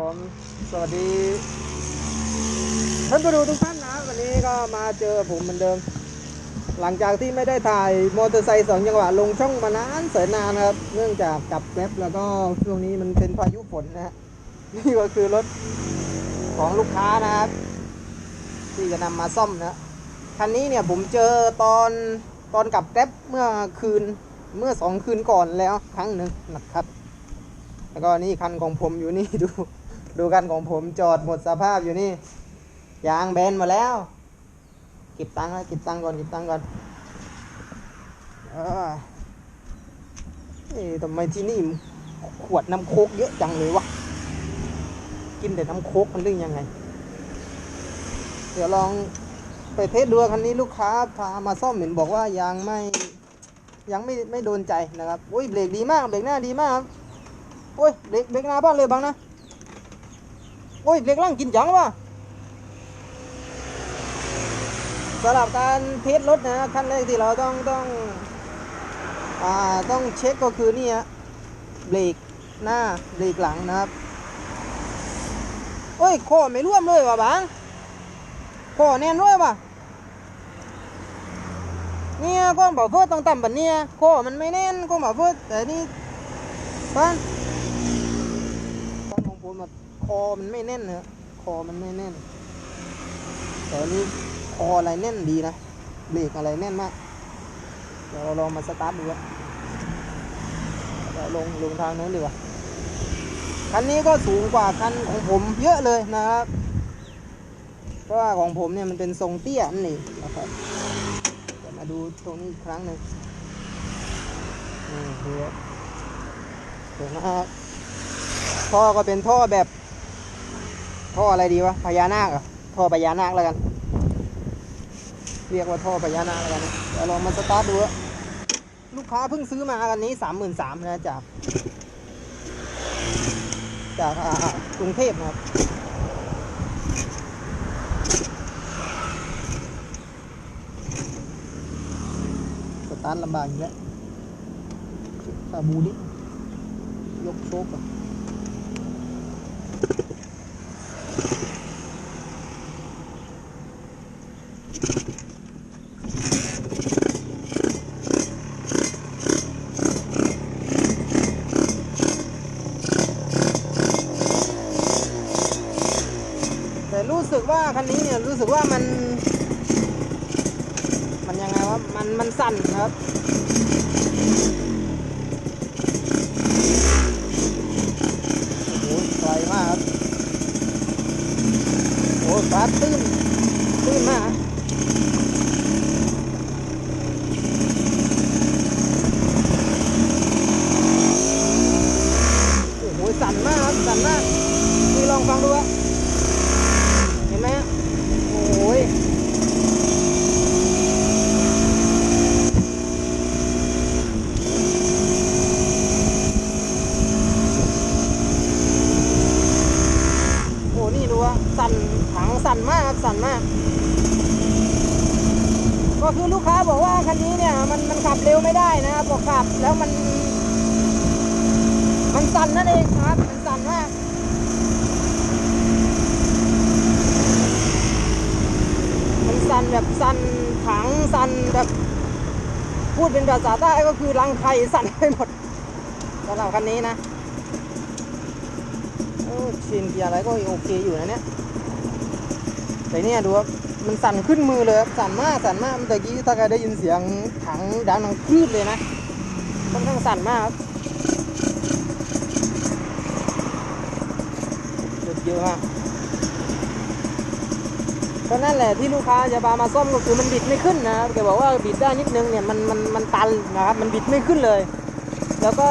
ผม สวัสดีท่านผู้ดูทุกท่านนะ วันนี้ก็มาเจอผมเหมือนเดิม หลังจากที่ไม่ได้ถ่ายมอเตอร์ไซค์สองจังหวะลงช่องมานานแสนนานนะครับ เนื่องจากกลับแกร็บแล้วก็ช่วงนี้มันเป็นพายุฝนนะฮะนี่ก็คือรถของลูกค้านะครับ ที่จะนำมาซ่อมนะคันนี้เนี่ยผมเจอตอนตอนกลับแกร็บเมื่อคืนเมื่อสองคืนก่อนแล้วครั้งหนึ่งนะครับ แล้วก็นี่คันของผมอยู่นี่ดู ดูคันของผมจอดหมดสภาพอยู่นี่ยางแบนหมาแล้วเก็บตังค์แล้วเก็บตังค์ก่อนเก็บตังค์ก่อนเออเอ๊ะทำไมที่นี่ขวดน้ำโคกเยอะจังเลยวะกินแต่น้ำโคกมันเรื่องยังไง เดี๋ยวลองไปเทสดูคันนี้ลูกค้าพามาซ่อมเห็นบอกว่ายางไม่ยังไม่ไม่โดนใจนะครับโอ้ยเบรกดีมากเบรกหน้าดีมากครับโอ้ยเบรกเบรกหน้าบ้านเลยบังนะ โอ้ยเบรกล่างกินจังวะสำหรับการเทสรถนะขั้นแรกที่เราต้องต้องอ่าต้องเช็คก็คือนี่ฮะเบรกหน้าเบรกหลังนะครับโอ้ยข้อไม่ร่วมเลยว่ะบังข้อแน่นด้วยว่ะเนี่ยก้องบอกเพื่อต้องต่ำแบบเนี้ยข้อมันไม่แน่นก้องบอกเพื่อแต่นี่บ้าน ตอนของผมแบบค อมันไม่แน่นนะคอมันไม่แน่น แต่อันนี้คออะไรแน่นดีนะเบรกอะไรแน่นมาก เดี๋ยวเราลองมาสตาร์ทดูว่าลงลงทางนู้นดีกว่า คันนี้ก็สูงกว่าคันของผมเยอะเลยนะครับ เพราะว่าของผมเนี่ยมันเป็นทรงเตี้ยนั่นเองนะครับเดี๋ยวมาดูตรงนี้อีกครั้งหนึ่งนี่ดูครับเห็นนะครับท่อก็เป็นท่อแบบ ท่ออะไรดีวะพญานาคเหรอะท่อพญานาคแล้วกัน เรียกว่าท่อพญานาคแล้วกันเดี๋ยวลองมาสตาร์ทดูอะลูกค้าเพิ่งซื้อมากันนี้สามหมื่นสามนะจาก จากกรุงเทพครับสตาร์ทลำบากอยู่แล้วคาบูดิยกโชกอะ แต่รู้สึกว่า คันนี้เนี่ยรู้สึกว่ามัน มันยังไงวะมันมันสั่นครับโอ้โหไกลมากครับโอ้ฟ้าตื้นตื้นมากโอ้โหสั่นมากครับสั่นมากนี่ลองฟังดูอะเห็นไหมฮะโอ้โหยโอ้นี่ดูอะสั่นถัง สั่นมาก ก็คือลูกค้าบอกว่าคันนี้เนี่ย มันมันขับเร็วไม่ได้นะครับบอกขับแล้วมัน มันสั่นนั่นเองครับ มันสั่นมากมันสั่นแบบสั่นถังสั่นแบบ พูดเป็นภาษาใต้ก็คือรังไข่สั่นไปหมดสำหรับคันนี้นะโอ้ชินเกียร์อะไรก็โอเคอยู่นะเนี่ย แต่เนี่ยดูครับมันสั่นขึ้นมือเลยครับสั่นมากสั่นมากเมื่อกี้ถ้าใครได้ยินเสียงถังดังดังคลืดเลยนะค่อนข้างสั่นมากครับเยอะมากก็นั่นแหละที่ลูกค้าจะพามาซ่อมก็คือมันบิดไม่ขึ้นนะครับแกบอกว่าบิดได้นิดนึงเนี่ยมันมันมันตันนะครับมันบิดไม่ขึ้นเลย แล้วก็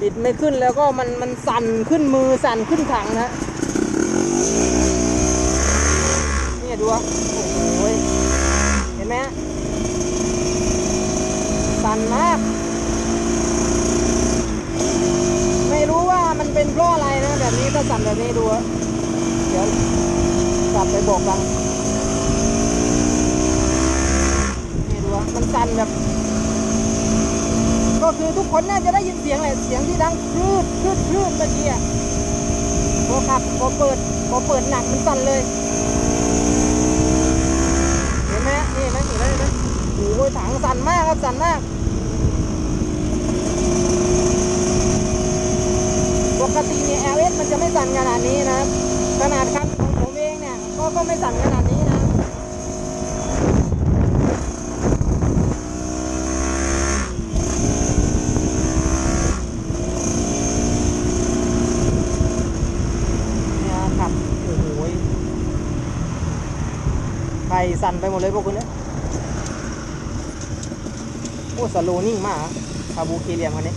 บิดไม่ขึ้นแล้วก็มันมันสั่นขึ้นมือสั่นขึ้นถังนะเนี่ยดูอะโอ้โหเห็นไหมฮะสั่นมาก ไม่รู้ว่ามันเป็นเพราะอะไรนะ แบบนี้ถ้าสั่นแบบนี้ดูเดี๋ยวกลับไปบอกกันนี่ดูอะมันสั่นแบบ ก็คือทุกคนน่าจะได้ยินเสียงแหละเสียงที่ดังคลืดคลืดคลืดเมื่อกี้อะพอขับพอเปิดพอเปิดหนักมันสั่นเลยเห็นไหมนี่เห็นไหมเห็นไหมเห็นไหมโอ้โหถังสั่นมากครับสั่นมาก ปกติเนี่ย LS มันจะไม่สั่นขนาดนี้นะครับขนาดคันของผมเองเนี่ยก็ก็ไม่สั่นขนาดนี้นะ เนี่ยครับโอ้โหยไข่สั่นไปหมดเลยพวกคุณเนี่ยโอ้สโลนิ่งมากคาบูเคเลียมคันนี้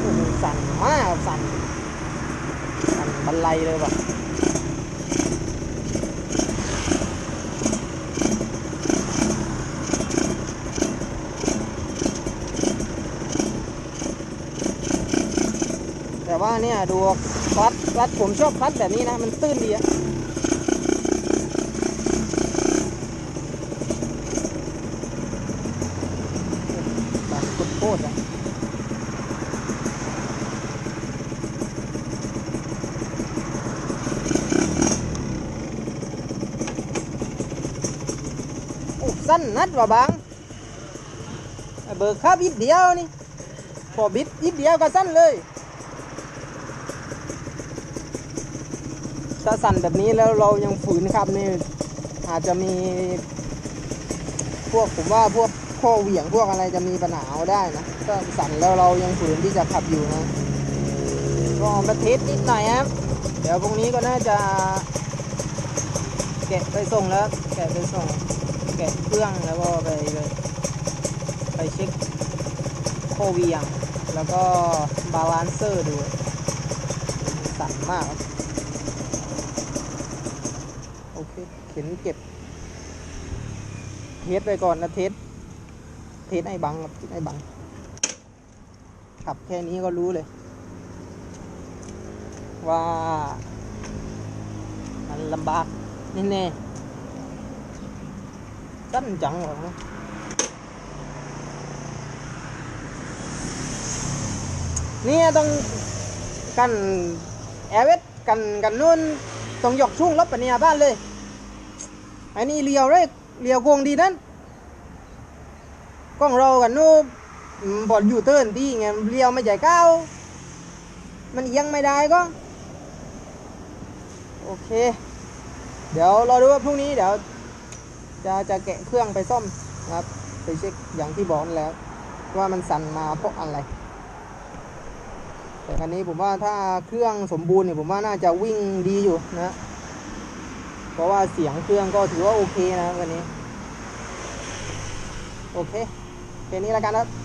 โอ้โหสั่นมากสั่นสั่นบันไลเลยว่ะแต่ว่า เนี่ยดูคลัตช์คลัตช์ผมชอบคลัตช์แบบนี้นะ มันตื้นดีอะแบบโคตรอะสั้นนัดว่าบางเบิกค่าบิดเดียวนี่พอบิดบิดเดียวก็สั้นเลย ถ้าสั่นแบบนี้แล้วเรายังฝืนขับนี่อาจจะมี พวกผมว่าพวกข้อเหวี่ยงพวกอะไรจะมีปัญหาได้นะถ้าสั่นแล้วเรายังฝืนที่จะขับอยู่นะก็มาเทสนิดหน่อยครับเดี๋ยวพรุ่งนี้ก็น่าจะ แกะไปส่งแล้ว แกะไปส่ง แกะเครื่องแล้วก็ไปไปไปเช็คโคเวียง แล้วก็บาลานเซอร์ดูสั่นมากครับโอ เข็นเก็บ เทสไปก่อนนะเทส เทสไอ้บังครับไอ้บัง ขับแค่นี้ก็รู้เลย ว่ามันลำบากแน่ๆสั้นจังหรอกนะเนี่ยต้องกันแอร์เวสกันกันนู่นต้องยกช่วงลบปะเนี่ยบ้านเลย อ้นี่เลียวเลยเลียวกงดีนั่นกล้องเรากันนู่บอลอยู่เทิร์นดีไงเลียวไม่ใหญ่ก้าวมันยังไม่ได้ก็ โอเค เดี๋ยวรอดูว่าพรุ่งนี้เดี๋ยว จะจะแกะเครื่องไปซ่อมนะครับ ไปเช็คอย่างที่บอกแล้ว ว่ามันสั่นมาเพราะอะไรแต่คันนี้ผมว่าถ้าเครื่องสมบูรณ์เนี่ยผมว่าน่าจะวิ่งดีอยู่นะ เพราะว่าเสียงเครื่องก็ถือว่าโอเคนะวันนี้ โอเคแค่นี้แล้วกันครับ